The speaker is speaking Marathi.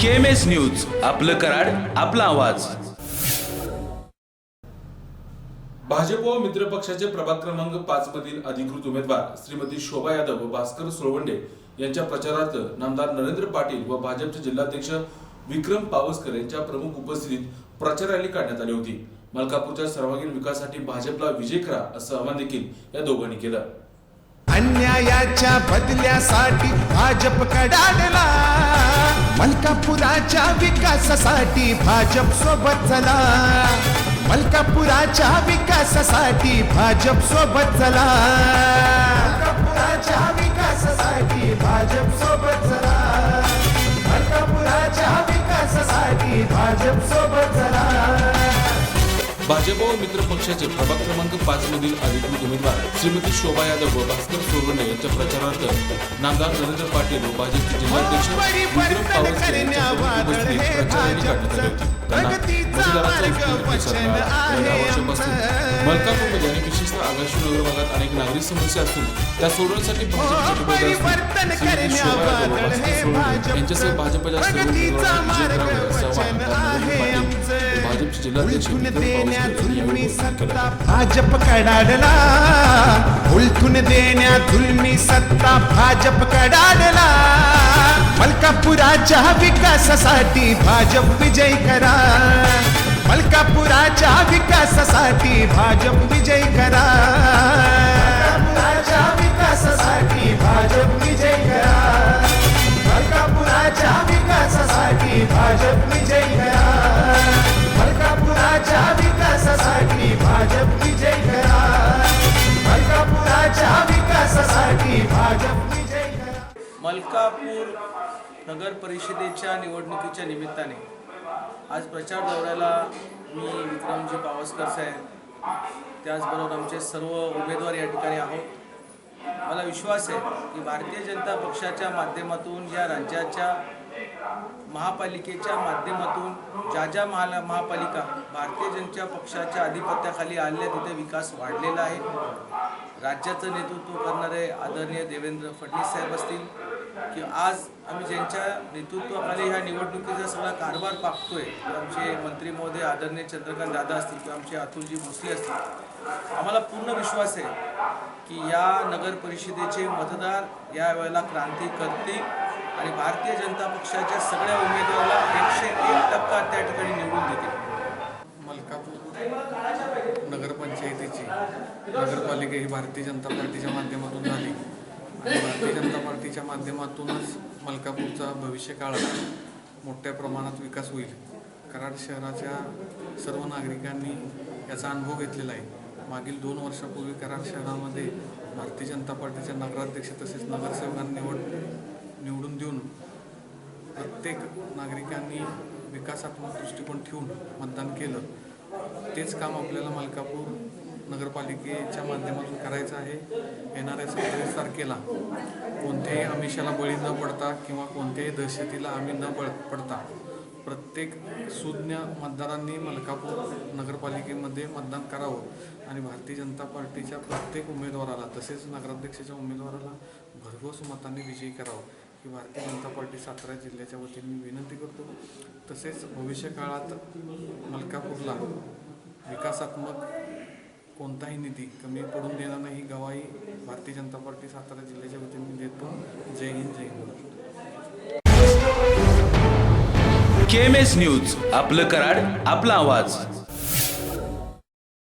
KMS news. आपलं कराड आपला आवाज. भाजप व मित्र पक्षाचे प्रभाग क्रमांक पाच मधील अधिकृत उमेदवार श्रीमती शोभा यादव व भास्कर सोळवंडे यांच्या प्रचारार्थ नामदार नरेंद्र पाटील व भाजपचे जिल्हाध्यक्ष विक्रम पावसकर यांच्या प्रमुख उपस्थितीत प्रचार रॅली काढण्यात आली होती. मलकापूरच्या सर्वांगीण विकासासाठी भाजपला विजय करा असं आवाहन देखील या दोघांनी केलं. अन्यायाच्या बदल्यासाठी भाजप कडाडला. मलकापुराच्या विकासासाठी भाजप सोबत चला. मलकापुराच्या विकासासाठी भाजप सोबत चला. मलकापुराच्या विकासासाठी भाजप सोबत चला. भाजप व मित्र पक्षाचे प्रभाग क्रमांक पाच मधील अधिकृत उमेदवार श्रीमती शोभा यादव व भास्कर सोरवणे यांच्या प्रचारार्थ नामदार नरेंद्र पाटील व भाजपचे जिल्हाध्यक्ष विक्रम पावसकर मलकापूरमध्ये आणि विशेषतः आगाशी नगर भागात अनेक नागरिक समस्या असून त्या सोडवण्यासाठी भाजप कटिबद्ध असून उलथून देण्या जुलमी. सत्ता भाजप कडाडला. उलथून देण्या जुलमी सत्ता भाजप कडाडला. मलकापुराच्या विकासासाठी भाजप विजय करा. मलकापुराच्या विकासासाठी भाजप विजय करा. मलकापूर नगर परिषदेच्या निवडणुकीच्या निमित्ताने. आज प्रचार दौऱ्याला मी विक्रमजी पावसकर साहेब. त्याचबरोबर आमचे सर्व उमेदवार या ठिकाणी आहोत. मला विश्वास आहे की भारतीय जनता पक्षाच्या माध्यमातून या राज्याच्या महापालिकेच्या माध्यमातून ज्या ज्या महा महापालिका भारतीय जनता पक्षाच्या अधिपत्याखाली आणल्या तिथे विकास वाढलेला आहे. राज्याचं नेतृत्व करणारे आदरणीय देवेंद्र फडणवीस साहेब असतील की आज आम्ही ज्यांच्या नेतृत्वाखाली ह्या निवडणुकीचा सगळा कारभार पाकतोय आमचे मंत्री महोदय आदरणीय चंद्रकांत दादा असतील किंवा आमचे अतुलजी भोसले असतील आम्हाला पूर्ण विश्वास आहे की या नगर परिषदेचे मतदार या वेळेला क्रांती करतील आणि भारतीय जनता पक्षाच्या सगळ्या उमेदवाराला एकशे एक टक्का त्या ठिकाणी निवडून देतील मलकापूर नगरपंचायतीची नगरपालिका ही भारतीय जनता पार्टीच्या माध्यमातून झाली. आणि भारतीय जनता पार्टीच्या माध्यमातूनच मलकापूरचा भविष्य काळात मोठ्या प्रमाणात विकास होईल. कराड शहराच्या सर्व नागरिकांनी याचा अनुभव घेतलेला आहे. मागील दोन वर्षापूर्वी कराड शहरामध्ये भारतीय जनता पार्टीच्या नगराध्यक्ष तसेच नगरसेवकांना निवड निवडून देऊन प्रत्येक नागरिकांनी विकासात्मक दृष्टिकोन ठेवून मतदान केलं. तेच काम आपल्याला मलकापूर नगरपालिकेच्या माध्यमातून करायचं आहे. येणाऱ्या सत्तावीस तारखेला कोणत्याही आमिषाला बळी न पडता किंवा कोणत्याही दहशतीला आम्ही न बळ पडता प्रत्येक सुज्ञ मतदारांनी मलकापूर नगरपालिकेमध्ये मतदान करावं. आणि भारतीय जनता पार्टीच्या प्रत्येक उमेदवाराला तसेच नगराध्यक्षाच्या उमेदवाराला भरघोस मतांनी विजयी करावं ही भारतीय जनता पार्टी सातारा जिल्ह्याच्या वतीने मी विनंती करतो. तसेच भविष्य काळात मलकापूरला विकासात्मक कोणताही निधी कमी पडून देणार नाही गवाही भारतीय जनता पार्टी सातारा जिल्ह्याच्या वतीने देतो जय हिंद जय हिंद केएमएस न्यूज आपलं कराड आपला आवाज.